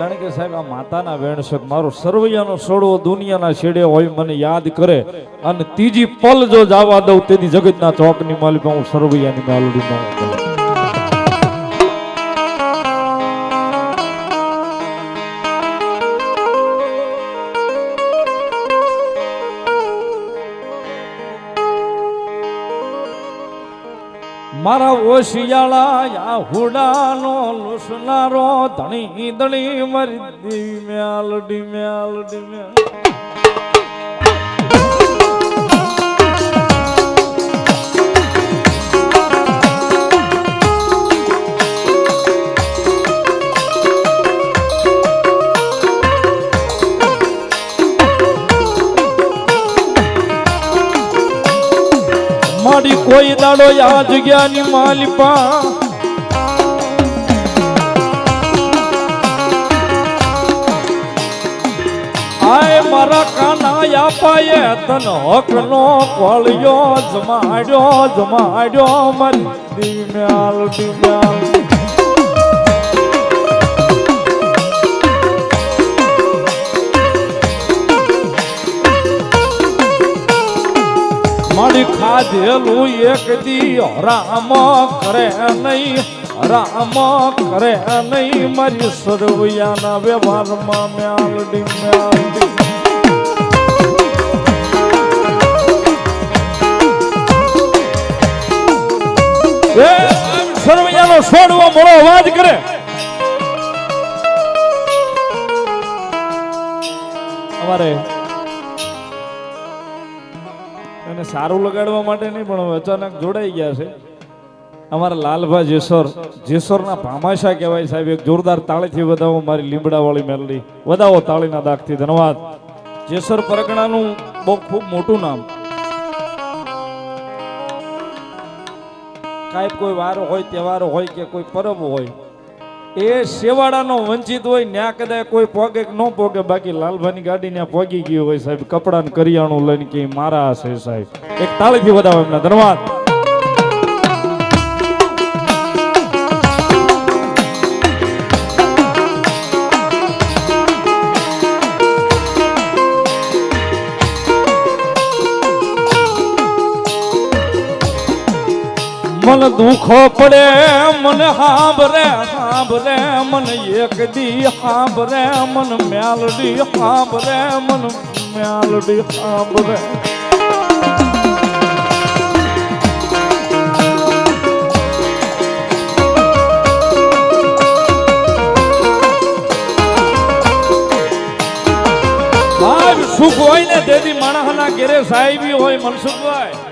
કારણ કે સાહેબ, આ માતાના વેણસક મારો સર્વૈયાનો સોડવો દુનિયાના છેડે હોય મને યાદ કરે. અને ત્રીજી પલ જો જવા દઉં તેથી જગતના ચોકની માલિકા હું સર્વૈયાની માલડીમાં હું મારા ઓશિયાળા યા હુડાનો લુસનારો ધણી ધણી મરી દેવી મ્યાલ ડી મ્યાલ દાડો આ જગ્યાની માલિપા. આય મારા કાના આપાએ તન હકનો કોળિયો જમાડ્યો જમાડ્યો મન દીમ્યાલ દીમ્યાલ ખાધેલું એક દી રામ કરે નહીં, રામ કરે નહીં, મારી સરવૈયાના વ્યવહારમાં મ્યાલડી મ્યાલડી સરવૈયાનો છોડવો મોડો અવાજ કરે. અમારે એને સારું લગાડવા માટે નહીં, પણ અચાનક જોડાઈ ગયા છે. અમારા લાલભા જેસર, જેસરના ભામાશા કહેવાય સાહેબ, એક જોરદાર તાળીથી વધાવો મારી લીમડાવાળી મેલડી. વધાવો તાળીના દાખથી ધન્યવાદ. જેસર પરગણાનું બહુ ખૂબ મોટું નામ. કાંઈ કોઈ વાર હોય, તહેવાર હોય કે કોઈ પરબ હોય એ શેવાડાનો વંચિત હોય ન્યા કદાચ કોઈ પોગે ન પોગે, બાકી લાલભાની ગાડી ને પોગી ગયું હોય સાહેબ. કપડા કરિયાણું લઈને કે મારા હશે સાહેબ. એક તાળીથી વધાવો એમના ધન્યવાદ મન દુખો પડે, મને હાંભરે હાંભરે, મન એક દી હાંભરે, મન મ્યાલડી હાંભરે, મન મ્યાલડી હાંભરે. સુખ હોય ને તેથી માણસના ઘેરે સાહેબી હોય, મનસુખભાઈ.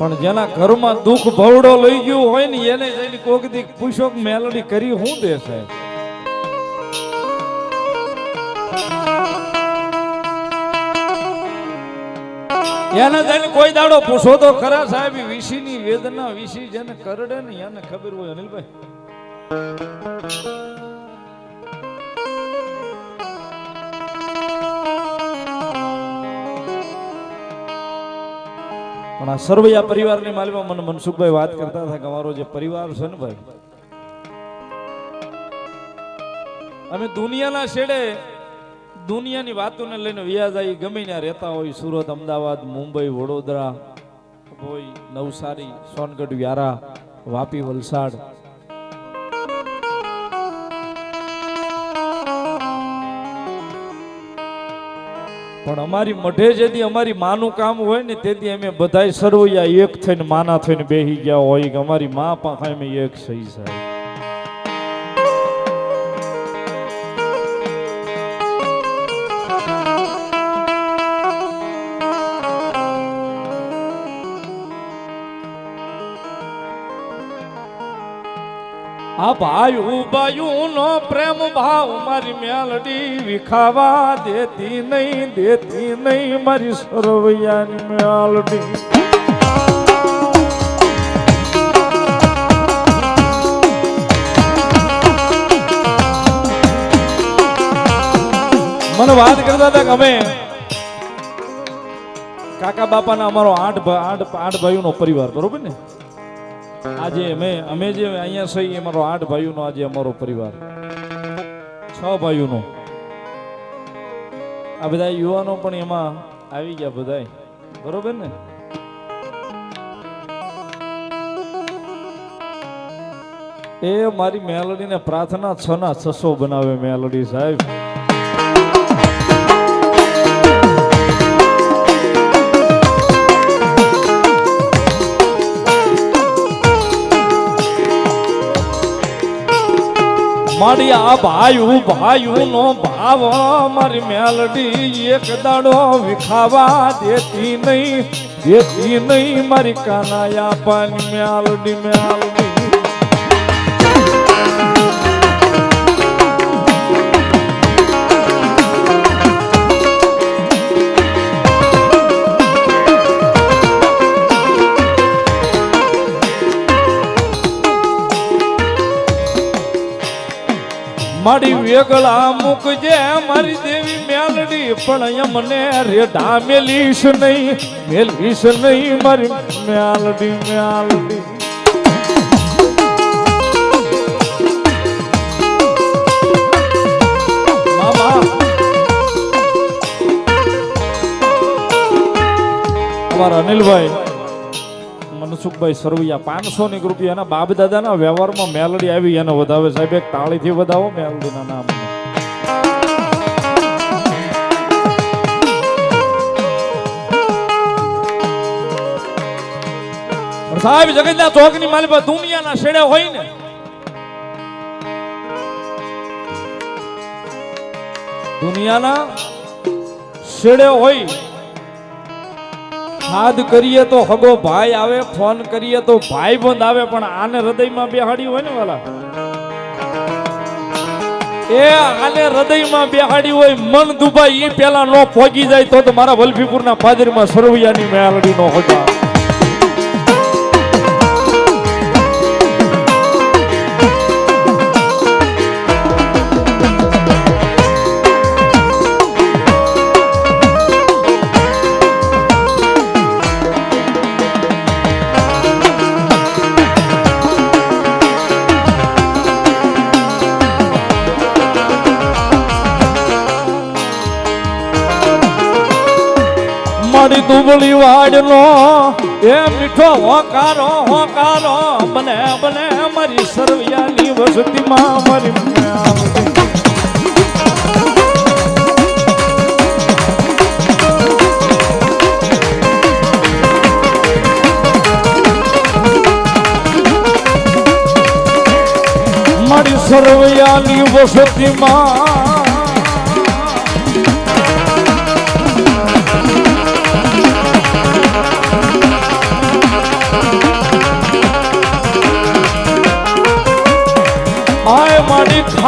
પણ જેના ઘરમાં દુઃખ ભવડો લઈ ગયું હોય ને, એને જઈને કોક દી પૂછો મેલડી કરી શું દેશે? એને જઈને કોઈ દાડો પૂછો તો ખરા સાહેબ વિશી ની વેદના વિશી જેને કરડે ને એને ખબર હોય અનિલભાઈ. પણ આ સર્વૈયા પરિવારની માલમાં મને મનસુખભાઈ વાત કરતા હતા કે અમારો જે પરિવાર છે ને ભાઈ, અમે દુનિયાના છેડે દુનિયાની વાતોને લઈને વ્યાજાઈ ગમે ત્યાં રહેતા હોય સુરત, અમદાવાદ, મુંબઈ, વડોદરા હોય નવસારી, સોનગઢ, વ્યારા, વાપી, વલસાડ પણ અમારી મઢે જેથી અમારી માનું કામ હોય ને તેથી અમે બધાય સરોયા એક થઈને માના થઈને બેહી ગયા હોય કે અમારી મા પાસે અમે એક સહી સાહેબ. આ ભાઈ ઉબાયું નો પ્રેમ ભાવ મારી મેલડી વિખાવા દેતી નહીં દેતી નહીં મારી સરવૈયાની મેલડી. મને વાત કરતા હતા કે અમે કાકા બાપાના અમારો આઠ આઠ આઠ ભાઈઓનો પરિવાર, બરોબર ને? આજે અમે અમે જે અહીંયા સહી, અમારો આઠ ભાઈઓનો આજે અમારો પરિવાર. છ ભાઈઓનો. આ બધા યુવાનો પણ એમાં આવી ગયા બધા બરોબર ને? એ મારી મેલડીને પ્રાર્થના છ ના છસો બનાવે મેલડી સાહેબ. મારી ભાયું ભાયું નો ભાવ. મારી મેલડી એક દાડો વિખાવા દેતી નહીં દેતી નહીં. મારી કાનાયા પાની મેલડી મેલડી. મારી વેગળા મૂકજે, મારી દેવી મેલડી, પણ મને રેઢા મેલીશ નહીં મેલીશ નહીં મારી મેલડી મેલડી. અમારા અનિલભાઈ. મનસુખભાઈ સરવૈયા પાંચસો ની રૂપિયા એના બાપ દાદાના વ્યવહારમાં મેલડી આવી એને વધાવે. સાહેબ, એક તાળીથી વધાવો મેલડીના નામ. સાહેબ જગતના ચોકની ની પર દુનિયાના શેડે હોય ને. દુનિયાના શેડે હોય. હાદ કરીએ તો હગો ભાઈ આવે, ફોન કરીએ તો ભાઈ બંધ આવે, પણ આને હૃદયમાં બેહાડી હોય ને વાલા? એ આને હૃદયમાં બેહાડી હોય, મન દુભાઈ એ પેલા નો ફોગી જાય તો મારા વલભીપુરના પાદરીમાં સરવૈયાની મેળડી નો હગા. મારી દુબળી વાડનો. એ મીઠો હોકારો હોકારો. બને બને મારી સરવિયાની વસતીમાં મારી મારી સરવૈયાની વસતીમાં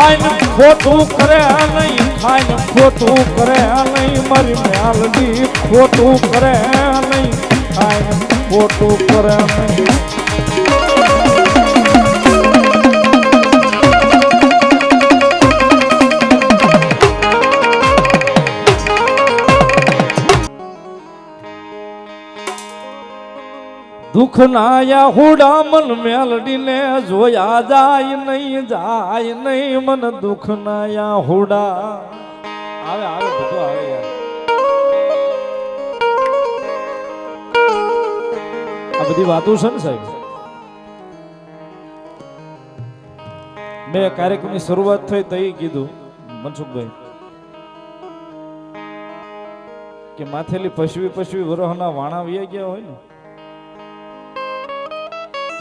ખાઈને ખોટું કરે નહીં, ખાઈને ખોટું કરે નહીં. મારી મેલડી ખોટું કરે નહીં, ખાઈને ખોટું કરે નહીં. દુઃખ નાયા હુડા મન મેલડીને, જોયા જાય નહીં જાય નહીં, મન દુઃખ નાયા હુડા. આવે આવે, બધો આવે આ બધી વાતો છે ને સાહેબ? મેં કાર્યક્રમની શરૂઆત થઈ, તઈ કીધું, મનસુખભાઈ, કે માથેલી પશવી પશવી વરહના વાણા વયા ગયા હોય ને?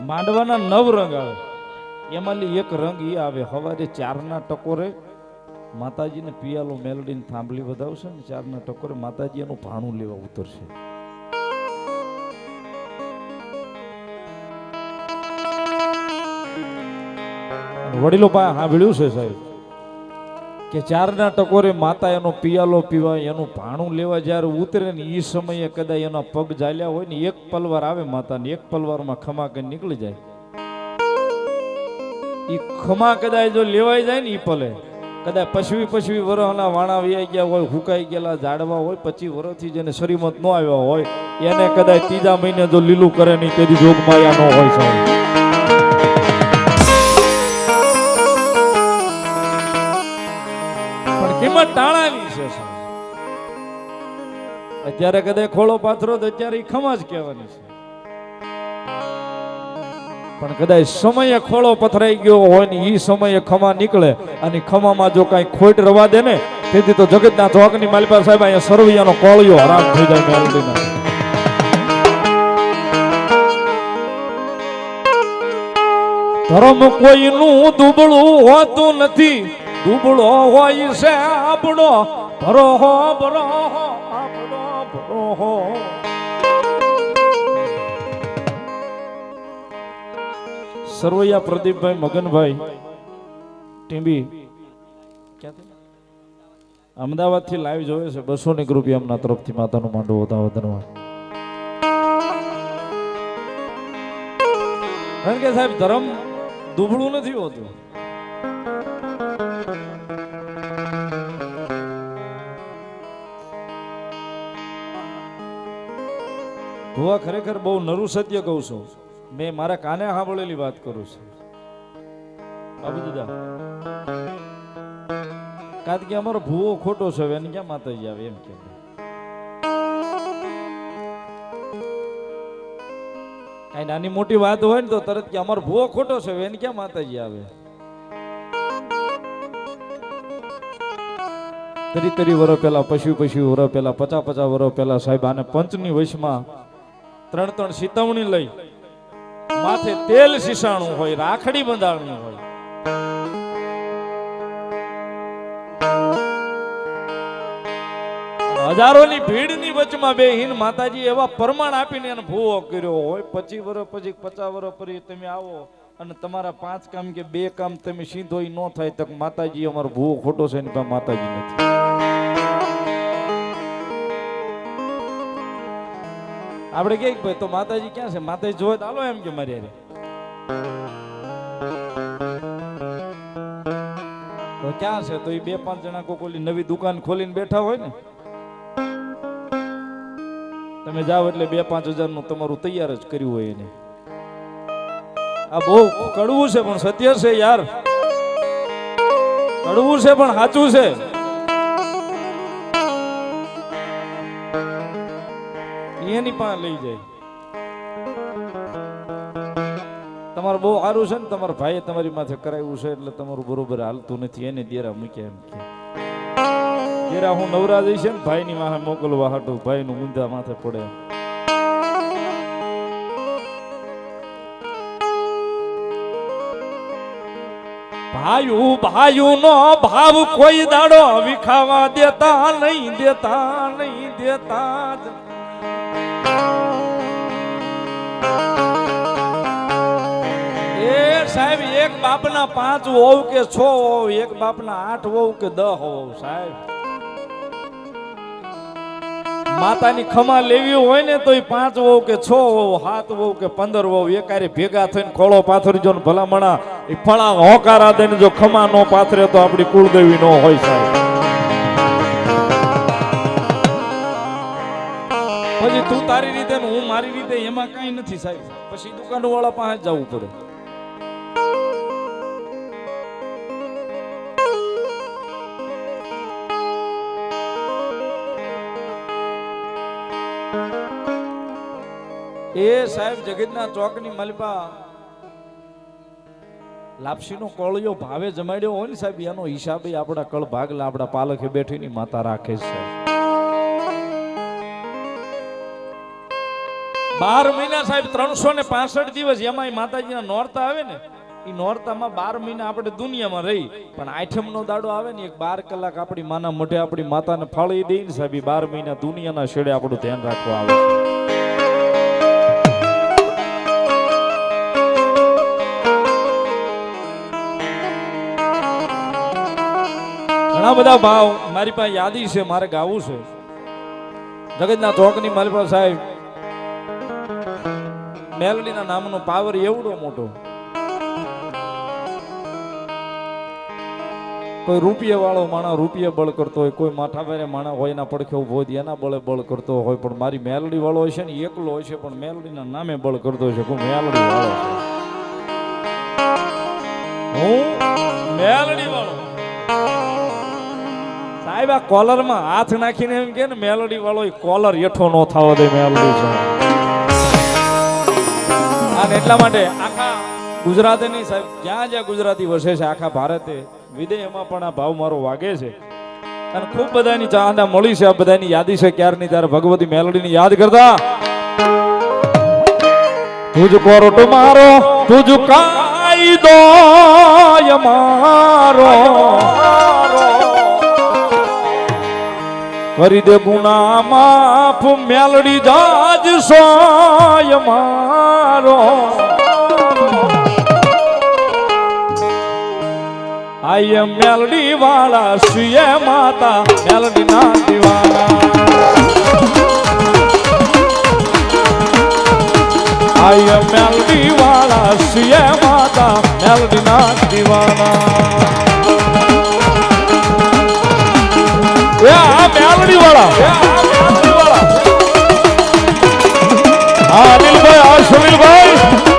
માંડવાના નવ રંગ આવે. એમાંથી એક રંગ ઈ આવે. સવારે ચારના ટકોરે માતાજીને પિયાલો મેલડીને થાંભલી વધાવશે ને ચારના ટકોરે માતાજી એનું ભાણું લેવા ઉતરશે. વડીલો પાસે સાંભળ્યું છે સાહેબ? કે ચારના ટકોરે માતા એનો પિયાલો પીવા એનું ભાણું લેવા જ્યારે ઉતરે ને એ સમયે કદાચ એના પગ ચાલ્યા હોય ને એક પલવાર આવે માતાને, એક પલવારમાં ખમા કરી નીકળી જાય. એ ખમા કદાચ જો લેવાઈ જાય ને એ પલે. કદાચ પશવી પશવી વરહના વાણા વ્યાઈ ગયા હોય, હુકાઈ ગયેલા ઝાડવા હોય પચી વરસથી જેને શરીમત ન આવ્યા હોય, એને કદાચ ત્રીજા મહિને જો લીલું કરે નહીં તેથી જોગમાયા ન હોય સાહેબ. કિંમત ટાણાની છે અત્યારે કદાચ ખોળો પાથરો તો અત્યારે ખમા કહેવાની છે. પણ કદાચ સમયે ખોળો પથરાઈ ગયો હોય ને એ સમયે ખમા નીકળે અને ખમામાં જો કાંઈ ખોટ રવા દે ને, તેથી તો જગતના ચોકની માલિપા સાહેબ અહીંયા સરવૈયાનો કોળિયો હરામ થઈ જાય મેલડીના ધર્મ કોઈનું દુબળું હોતું નથી. દુબળો હોય છે આપણો ભરોહો ભરોહો આપણો ભરોહો સરવૈયા પ્રદીપભાઈ, મગનભાઈ, ટીંબી. અમદાવાદથી લાઈવ જોવે છે, બસો ની રૂપિયા એમના તરફથી માતાનું માંડવું હતા વધનમાં કારણ કે સાહેબ, ધર્મ દુબળું નથી હોતું. ભુવા ખરેખર બહુ નરું સત્ય કહું છું. મેં મારા કાને સાંભળેલી વાત કરું છું. કારણ કે અમારો ભૂવો ખોટો છે એને ક્યાં માતાજી આવે એમ કે. કઈ નાની મોટી વાત હોય ને તો તરત કે અમારો ભૂવો ખોટો છે એને ક્યાં માતાજી આવે? તરી તરી વરો પેલા પશુ પશુ વરો પેલા પચા પચા વરો પેલા સાહેબ, આને પંચની વશમાં ત્રણ ત્રણ સીતવણી લઈ. માથે તેલ શીશાણું હોય, રાખડી બંધાણું હોય. હજારોની ભીડની વચમાં બે હિન માતાજી એવા પ્રમાણ આપીને એને ભૂવો કર્યો હોય. પચી વર્ષ પછી, પચાસ વર્ષ પછી તમે આવો અને તમારા પાંચ કામ કે બે કામ તમે સીધો ન થાય તો માતાજી અમારો ભૂવો ખોટો છે એની પાસે માતાજી નથી. આપણે કે ભાઈ, તો માતાજી ક્યાં છે? માતાજી જોવે તો હાલો એમ કે મારી. તો ક્યાં છે? તો એ બે પાંચ જણા કોઈ ઓલી નવી દુકાન ખોલીને બેઠા હોય ને. તમે જાઓ એટલે બે પાંચ હજારનું તમારું તૈયાર જ કર્યું હોય એને. આ બહુ કડવું છે, પણ સત્ય છે યાર. કડવું છે, પણ સાચું છે. એની પાસે લઈ જાય. તમારું બહુ સારું છે ને, તમારા ભાઈએ તમારી માથે કરાવ્યું છે એટલે તમારું બરોબર હાલતું નથી. એને દેરા મૂક્યા એમ કે. દેરા હું નવરા જઈશ ને, ભાઈની માથે મોકલવા હાટું, ભાઈનું ઊંધા માથે પડે. ભાયુ ભાયુ નો ભાવ કોઈ દાડો વિખાવા દેતા નહીં દેતા નહીં, દેતા સાહેબ, એક બાપના પાંચ હોવ કે છ હોવ એક બાપના આઠ હોવ કે દહ હોવ સાહેબ. માતાની ખમા લેવી હોય ને તો પાંચ હોવ કે છ હોવ સાત હોવ કે પંદર હોવ એકારે ભેગા થઈને ખોળો પાથરજો ને ભલામણા, એ ફળા હોકારા દઈને જો ખમા નો પાથરે તો આપણી કુળદેવી નો હોય, સાહેબ. પછી તું તારી રીતે હું મારી રીતે, એમાં કઈ નથી, સાહેબ. પછી દુકાન વાળા પાસે જવું પડે. એ સાહેબ જગતના ચોકની મલપા લાપસીનો કોળિયો ભાવે જમાડ્યો હોય ને સાહેબ, એનો હિસાબે આપણા કળ ભાગલા આપણા પાલખે બેઠીની માતા રાખે છે. બાર મહિના સાહેબ, ત્રણસો ને પાસઠ દિવસ એમાં માતાજીના નોરતા આવે ને એ નોરતામાં બાર મહિના આપણે દુનિયામાં રહી, પણ આઠમ નો દાડો આવે ને, એક બાર કલાક આપણી માના મોઢે આપણી માતાને ફાળી દઈ ને સાહેબ બાર મહિના દુનિયાના છેડે આપણું ધ્યાન રાખવા આવે છે. ઘણા બધા ભાવ મારી પાસે યાદી છે, મારે ગાવું છે. જગતના ચોકની મારી પાસે સાહેબ, મેલડીના નામનો પાવર એવડો મોટો. કોઈ રૂપિયા વાળો માણસ રૂપિયા બળ કરતો હોય, કોઈ માથા માણા હોય, એના પડખે ઊભો હોય, એના બળે બળ કરતો હોય, પણ મારી મેલડી વાળો હોય છે ને એકલો હોય છે પણ મેલડીના નામે બળ કરતો છે હું મેલડી વાળો હું મેલડી વાળો સાહેબ, આ કોલરમાં હાથ નાખીને એમ કે ને મેલડી વાળો કોલર હેઠો નો થવો દે મેલોડી અને એટલા માટે આખા ગુજરાતની સાહેબ, જ્યાં જ્યાં ગુજરાતી વસે છે, આખા ભારતે વિદેહમાં પણ આ ભાવ મારો વાગે છે. અને ખૂબ બધાની ચાહના મળી છે, આ બધાની યાદી છે, ક્યારની ત્યારે ભગવતી મેલોડીની યાદ કરતા. તુજ તો મારો તુજ કાયદો મારો. કરી દે ગુના માફ મેલડી જાજ સોય મારો. આય મેલડી વાળા સુએ માતા, મેલડી ના દીવાના. આય મેલડી વાળા સુએ માતા, મેલડી ના દીવાના. આ મેલડી વાળા હા અનિલભાઈ આ સુનિલભાઈ.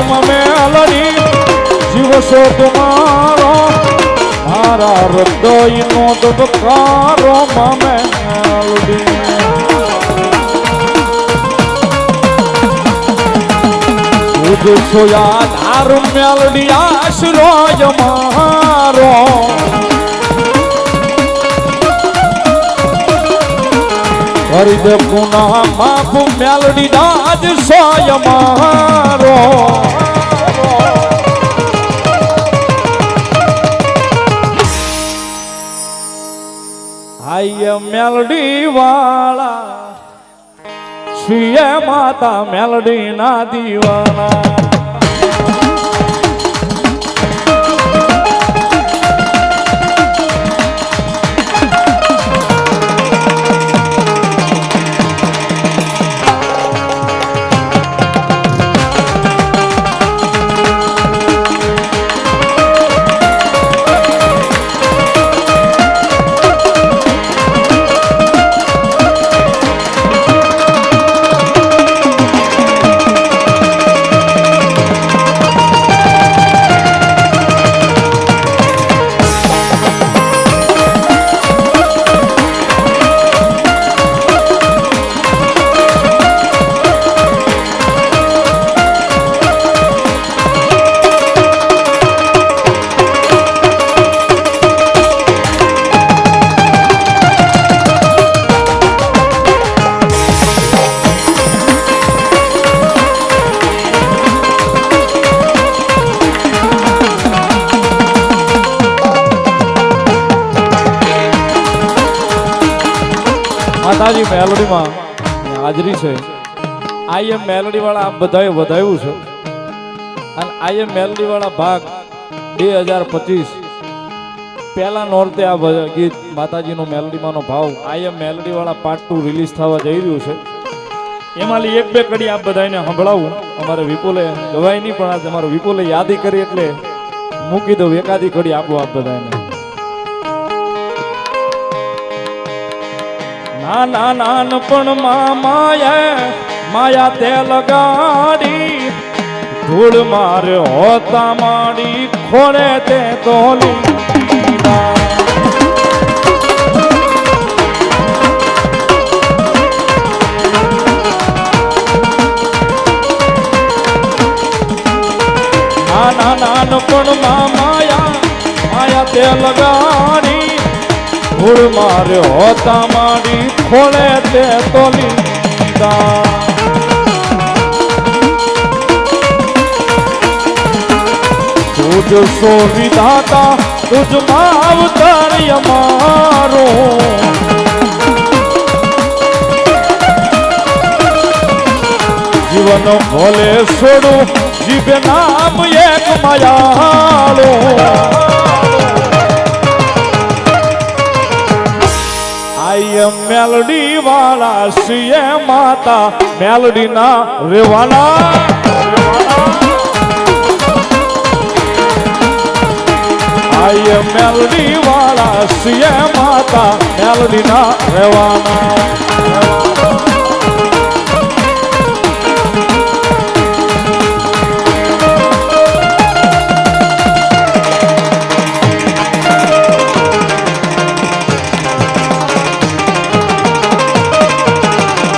માયાળુમાં મેલડી જીવશો તમારો મારા હૃદયનો દબકારો મામે ઉદસો યાદ હારું મેલડી આશરો મારો. દે પુના માફ મેલડી દાજ સોય મારો. આય મેલડી વાળા, છીએ માતા મેલડી ના દીવાના. આઈ એમ મેલોડી વાળા આપ બધાએ વધાવ્યું છે. અને આઈ એમ વાળા ભાગ બે હજાર પચીસ. પહેલા નોરતે આ ગીત, માતાજીનો મેલોડીમાંનો ભાવ આઈ એમ વાળા પાર્ટ ટુ રિલીઝ થવા જઈ રહ્યું છે. એમાંથી એક બે કડી આપ બધાને સંભળાવું. અમારે વિપુલે ગવાય નહીં, પણ આજે અમારે વિપુલે યાદી કરી એટલે મૂકી દઉં. એકાદી કડી આપો આપ બધાને. નાના નાનપણમાં માયા માયા તે લગાડી ધૂળ માર હોતા માડી ખોળે તે તોલી નાના નાનપણમાં માયા માયા તે લગાડી ધૂળ મારે હોતા માડી ખોળે તે તોલી લીધા તુજ સો વિધાતા તુજમાં અવતાર અમારો જીવન ભોલે છોડો જીભે નામ એક માયાળો આઈ મેલડી વાળા સિંહ માતા મેલડી ના રેવાના એમ મેલડી વાળા સિંહ માતા મેલડી ના રેવાના